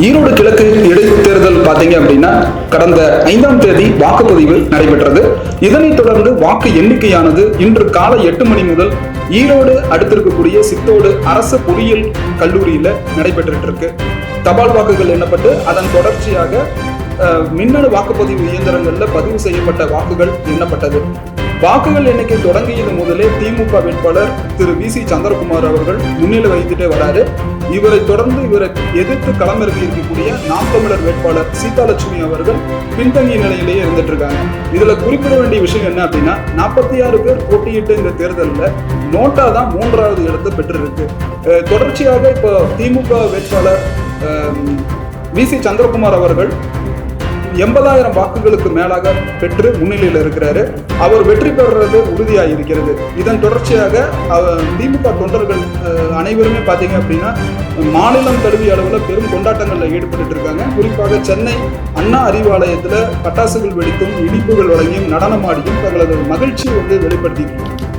ஈரோடு கிழக்கு இடைத்தேர்தல் பார்த்தீங்க அப்படின்னா கடந்த ஐந்தாம் தேதி வாக்குப்பதிவு நடைபெற்றது. இதனைத் தொடர்ந்து வாக்கு எண்ணிக்கையானது இன்று காலை எட்டு மணி முதல் ஈரோடு அடுத்திருக்கக்கூடிய சித்தோடு அரசு பொறியியல் கல்லூரியில நடைபெற்றுட்டு இருக்கு தபால் வாக்குகள் எண்ணப்பட்டு அதன் தொடர்ச்சியாக அஹ், மின்னணு வாக்குப்பதிவு இயந்திரங்கள்ல பதிவு செய்யப்பட்ட வாக்குகள் எண்ணப்பட்டது. வாக்குகள் எண்ணிக்கை தொடங்கியது முதலே திமுக வேட்பாளர் திரு வி சி சந்திரகுமார் அவர்கள் முன்னிலை வைத்துட்டே வராரு. இவரை தொடர்ந்து இவரை எதிர்த்து களமிறங்கி இருக்கக்கூடிய நாம் தமிழர் வேட்பாளர் சீதாலட்சுமி அவர்கள் பின்தங்கிய நிலையிலேயே இருந்துட்டு இருக்காங்க இதுல குறிப்பிட வேண்டிய விஷயம் என்ன அப்படின்னா நாற்பத்தி ஆறு பேர் போட்டியிட்ட இந்த தேர்தலில் நோட்டா தான் மூன்றாவது இடத்தை பெற்றிருக்கு. அஹ் தொடர்ச்சியாக இப்போ திமுக வேட்பாளர் வி சி சந்திரகுமார் அவர்கள் எண்பதாயிரம் வாக்குகளுக்கு மேலாக பெற்று முன்னிலையில் இருக்கிறாரு. அவர் வெற்றி பெறுறது உறுதியாக இருக்கிறது இதன் தொடர்ச்சியாக அவர் திமுக தொண்டர்கள் அனைவருமே பார்த்தீங்க அப்படின்னா மாநிலம் தழுவிய அளவில் பெரும் கொண்டாட்டங்களில் ஈடுபட்டு இருக்காங்க. குறிப்பாக சென்னை அண்ணா அறிவாலயத்தில் பட்டாசுகள் வெடித்தும் இனிப்புகள் வழங்கியும் நடனமாடியும் தங்களது மகிழ்ச்சியை வந்து வெளிப்படுத்தியிருக்காங்க